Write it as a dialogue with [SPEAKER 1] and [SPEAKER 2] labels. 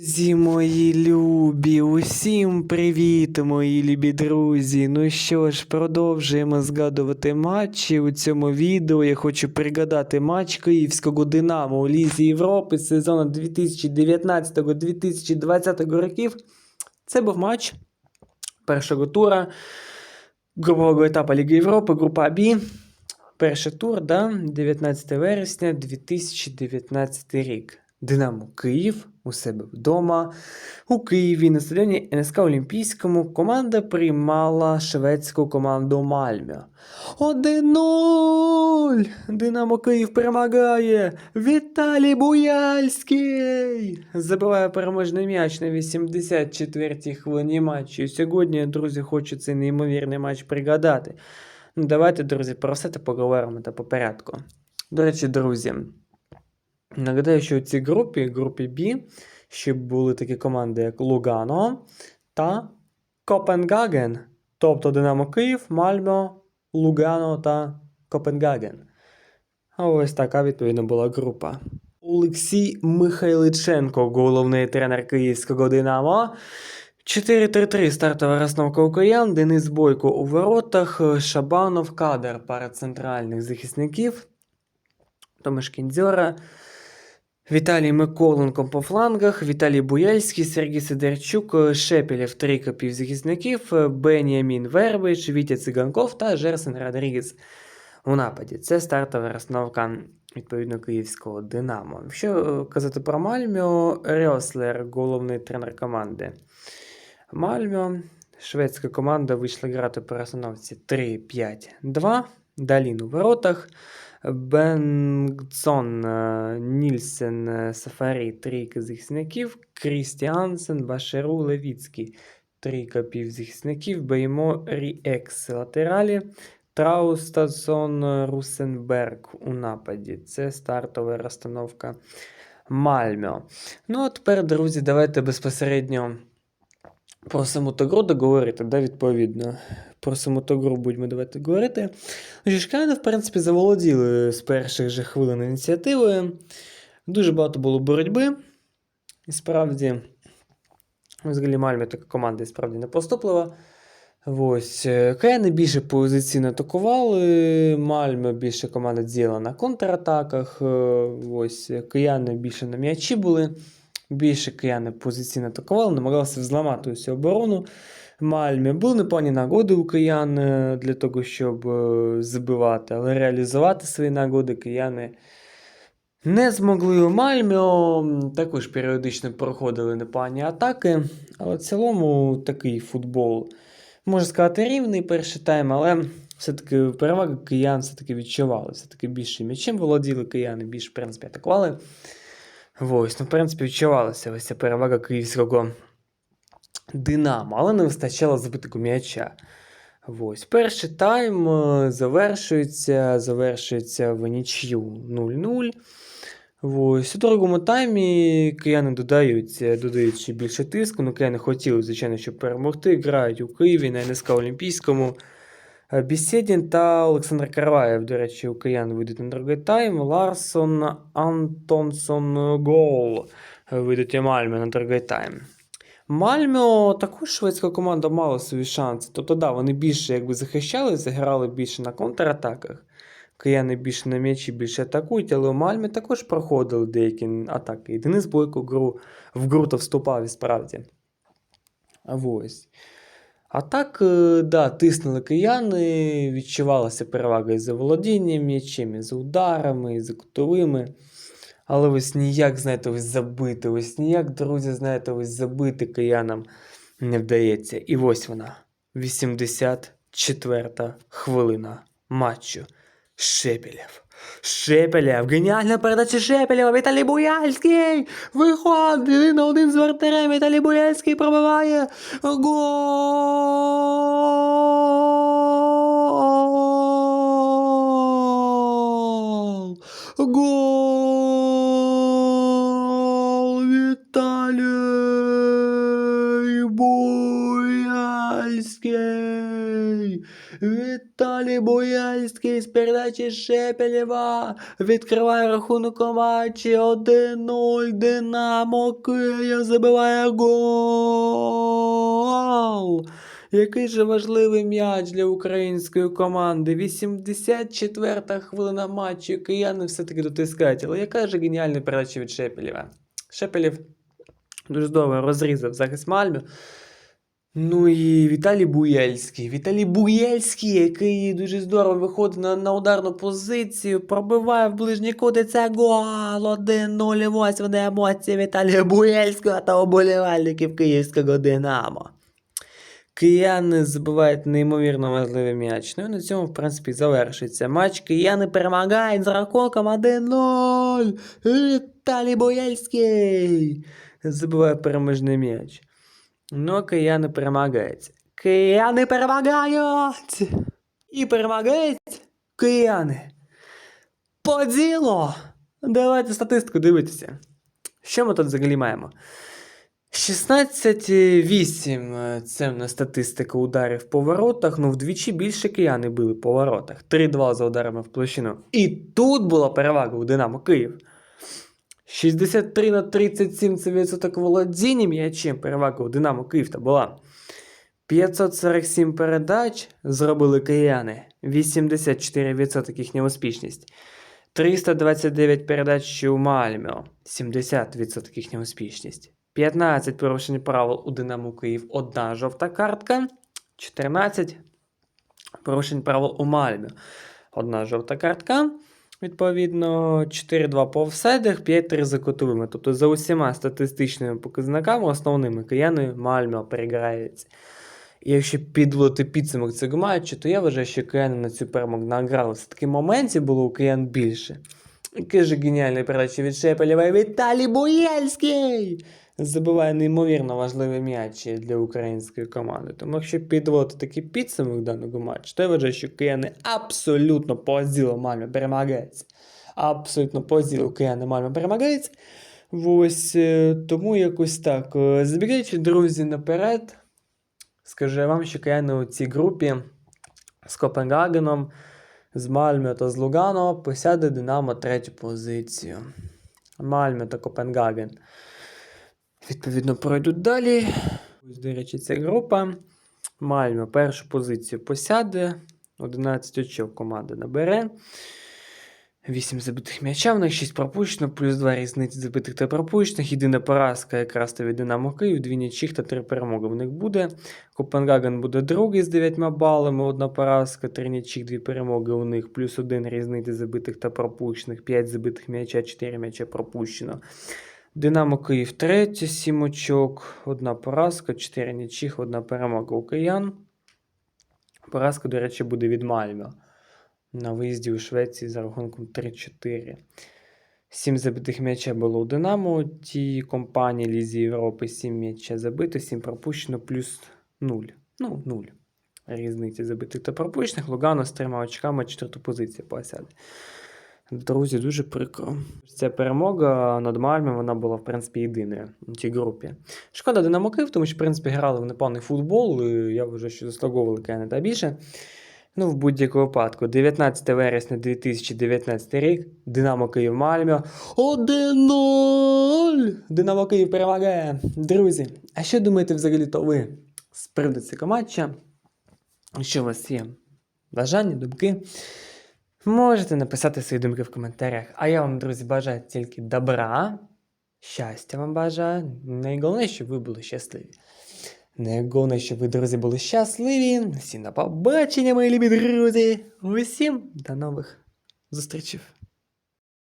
[SPEAKER 1] Зі мої любі, усім привіт, мої любі друзі. Ну що ж, продовжуємо згадувати матчі. У цьому відео я хочу пригадати матч Київського Динамо у Лізі Європи сезону 2019-2020 років. Це був матч першого тура групового етапу Ліги Європи, група Б. Перший тур, да, 19 вересня 2019 рік. Динамо Київ у себе вдома. У Києві на стадіоні НСК Олімпійському команда приймала шведську команду Мальмё. 1-0! Динамо Київ перемагає! Віталій Буяльський! Забиває переможний м'яч на 84-й хвилині матчу. І сьогодні, друзі, хочу цей неймовірний матч пригадати. Ну, давайте, друзі, про все це поговоримо та по порядку. До речі, друзі, нагадаю, що у цій групі, групі B, ще були такі команди, як Лугано та Копенгаген. Тобто Динамо Київ, Мальмо, Лугано та Копенгаген. А ось така відповідно була група. Олексій Михайличенко, головний тренер київського Динамо. 4-3-3 стартова розстановка у Денис Бойко у воротах, Шабанов, Кадр пара центральних захисників, Томаш Кіндзьора, Віталій Миколенко по флангах, Віталій Буяльський, Сергій Сидорчук, Шепелєв, трійка півзахисників, Беніамін Вербич, Вітя Циганков та Жерсен Родрігес у нападі. Це стартова розстановка відповідно київського Динамо. Якщо е, казати про Мальмю, Рьослер, головний тренер команди. Мальмё. Шведська команда вийшла грати по розстановці 3-5-2. Далін у воротах. Бенгтсон, е, Нільсен, е, Сафарі, трійка захисників. Крістіансен, Башеру, Левіцький. Трійка півзахисників. Беймо Ріекс латералі. Траустасон, Русенберг у нападі. Це стартова розстановка Мальмё. Ну, а тепер, друзі, давайте безпосередньо про саму ту договорити, да, відповідно. Про саму ту будемо давайте говорити. Жишкани, в принципі, заволоділи з перших же хвилин ініціативою. Дуже багато було боротьби. І справді, взагалі Мальмі така команда і справді не поступлива. Ось. е, Кияни більше позиційно атакували, Мальме більше команда діяла на контратаках. е, Ось. Кияни більше на м'ячі були. Більше кияни позиційно атакували, намагалися взламати усю оборону. Мальмі були непогані нагоди у киян е, для того, щоб е, забивати, але реалізувати свої нагоди кияни не змогли у Мальміо. Також періодично проходили непогані атаки. Але в цілому такий футбол, можна сказати, рівний перший тайм, але все-таки перевага киян все-таки відчували. Все-таки більше м'ячем володіли кияни, більше, в принципі, атакували. Ось, ну, в принципі, відчувалася ось ця перевага київського Динамо, але не вистачало забитого м'яча. Ось. Перший тайм е, завершується, завершується в нічю 0-0. Ось. У другому таймі кияни додають, е, додають ще більше тиску. Ну, кияни хотіли, звичайно, щоб перемогти. Грають у Києві на НСК Олімпійському. Е, Бісєдін та Олександр Карваєв, до речі, у киян вийдуть на другий тайм. Ларсон, Антонсон, гол вийдуть і Мальме на другий тайм. Мальмё також шведська команда мала свої шанси. Тобто, да, вони більше якби захищалися, грали більше на контратаках. Кияни більше на м'ячі більше атакують, але у Мальмі також проходили деякі атаки. І Денис Бойко в гру, в гру то вступав і справді. Ось. А так, е, да, тиснули кияни, відчувалася перевага і за володінням м'ячем, і за ударами, і за кутовими. Але ось ніяк, знаєте, ось забити, ось ніяк, друзі, знаєте, ось забити киянам не вдається. І ось вона, 84-та хвилина матчу. Шепелєв. Шепелєв, геніальна передача Шепелєва, Віталій Буяльський! Виходить, один на один з вратарем, Віталій Буяльський пробиває. Гол! Гол! Віталій Буяльський! Віталій Віталій Бояльський з передачі Шепелєва відкриває рахунок у матчі 1-0. Динамо Київ забиває гол. Який же важливий м'яч для української команди. 84-та хвилина матчу. Кияни все-таки дотискають. Але яка ж геніальна передача від Шепелєва. Шепелєв дуже здорово розрізав захист Мальмі. Ну і Віталій Буєльський. Віталій Буєльський, який дуже здорово виходить на, на ударну позицію, пробиває в ближній кут і це гол 1-0. Ось вони емоції Віталія Буєльського та оболівальників київського Динамо. Кияни забивають неймовірно важливий м'яч. Ну і на цьому, в принципі, завершиться матч. Кияни перемагають з рахунком 1-0. Віталій Бояльський забиває переможний м'яч. А кияни перемагають. Кияни перемагають! І перемагають кияни. По ділу! Давайте статистику дивитися. Що ми тут взагалі маємо? 16-8 це в статистика ударів по воротах. Ну, вдвічі більше кияни били по воротах. 3-2 за ударами в площину. І тут була перевага у Динамо Київ. 63 на 37 це відсоток володіння м'ячем. Перевага у Динамо Київ та була. 547 передач зробили кияни. 84% їхня успішність. 329 передач у Мальміо. 70% їхня успішність. 15 порушень правил у Динамо Київ. Одна жовта картка. 14 порушень правил у Мальміо. Одна жовта картка. Відповідно, 4-2 по офсайдах, 5-3 за кутовими. Тобто за усіма статистичними показниками, основними кияни Мальміо переграється. І якщо підводити підсумок цього матчу, то я вважаю, що кияни на цю перемогу награли. Все-таки моментів було у киян більше. Який же геніальний передача від Шепелєва Віталій Боєльський! Забиває неймовірно важливі м'ячі для української команди. Тому якщо підводити такий підсумок даного матчу, то я вважаю, що кияни абсолютно по ділу Мальмі перемагається. Абсолютно по кияни Мальмі перемагається. Ось е, тому якось так. Е, Забігаючи, друзі, наперед, скажу вам, що кияни у цій групі з Копенгагеном, з Мальмі та з Лугано посяде Динамо третю позицію. Мальмі та Копенгаген. Відповідно, пройдуть далі. Ось, до речі, ця група. Мальмі першу позицію посяде. 11 очок команда набере. 8 забитих м'яча, в них 6 пропущено, плюс 2 різниці забитих та пропущених. Єдина поразка якраз то від Динамо Київ, 2 нічих та 3 перемоги в них буде. Копенгаген буде другий з 9 балами, одна поразка, 3 нічих, 2 перемоги у них, плюс 1 різниці забитих та пропущених, 5 забитих м'яча, 4 м'яча пропущено. Динамо Київ третє, 7 очок, одна поразка, 4 нічих, одна перемога у киян. Поразка, до речі, буде від Мальмё на виїзді у Швеції за рахунком 3-4. 7 забитих м'яча було у Динамо, тій компанії Лізі Європи 7 м'яча забито, 7 пропущено, плюс 0. Ну, 0. Різниці забитих та пропущених. Лугано з трьома очками четверту позицію посяде. Друзі, дуже прикро. Ця перемога над Мальмі, вона була, в принципі, єдиною у цій групі. Шкода Динамо Київ, тому що, в принципі, грали в непевний футбол. І я вважаю, що заслуговували Кеннеда більше. Ну, в будь-якому випадку, 19 вересня 2019 рік, Динамо Київ Мальміо 1-0! Динамо Київ перемагає. Друзі, а що думаєте взагалі то ви з приводу цього матча? Що у вас є? Бажання, думки? Можете написати свої думки в коментарях. А я вам, друзі, бажаю тільки добра, щастя вам бажаю. Найголовніше, щоб ви були щасливі. Найголовніше, щоб ви, друзі, були щасливі. Всім на побачення, мої любі друзі. Усім до нових зустрічей.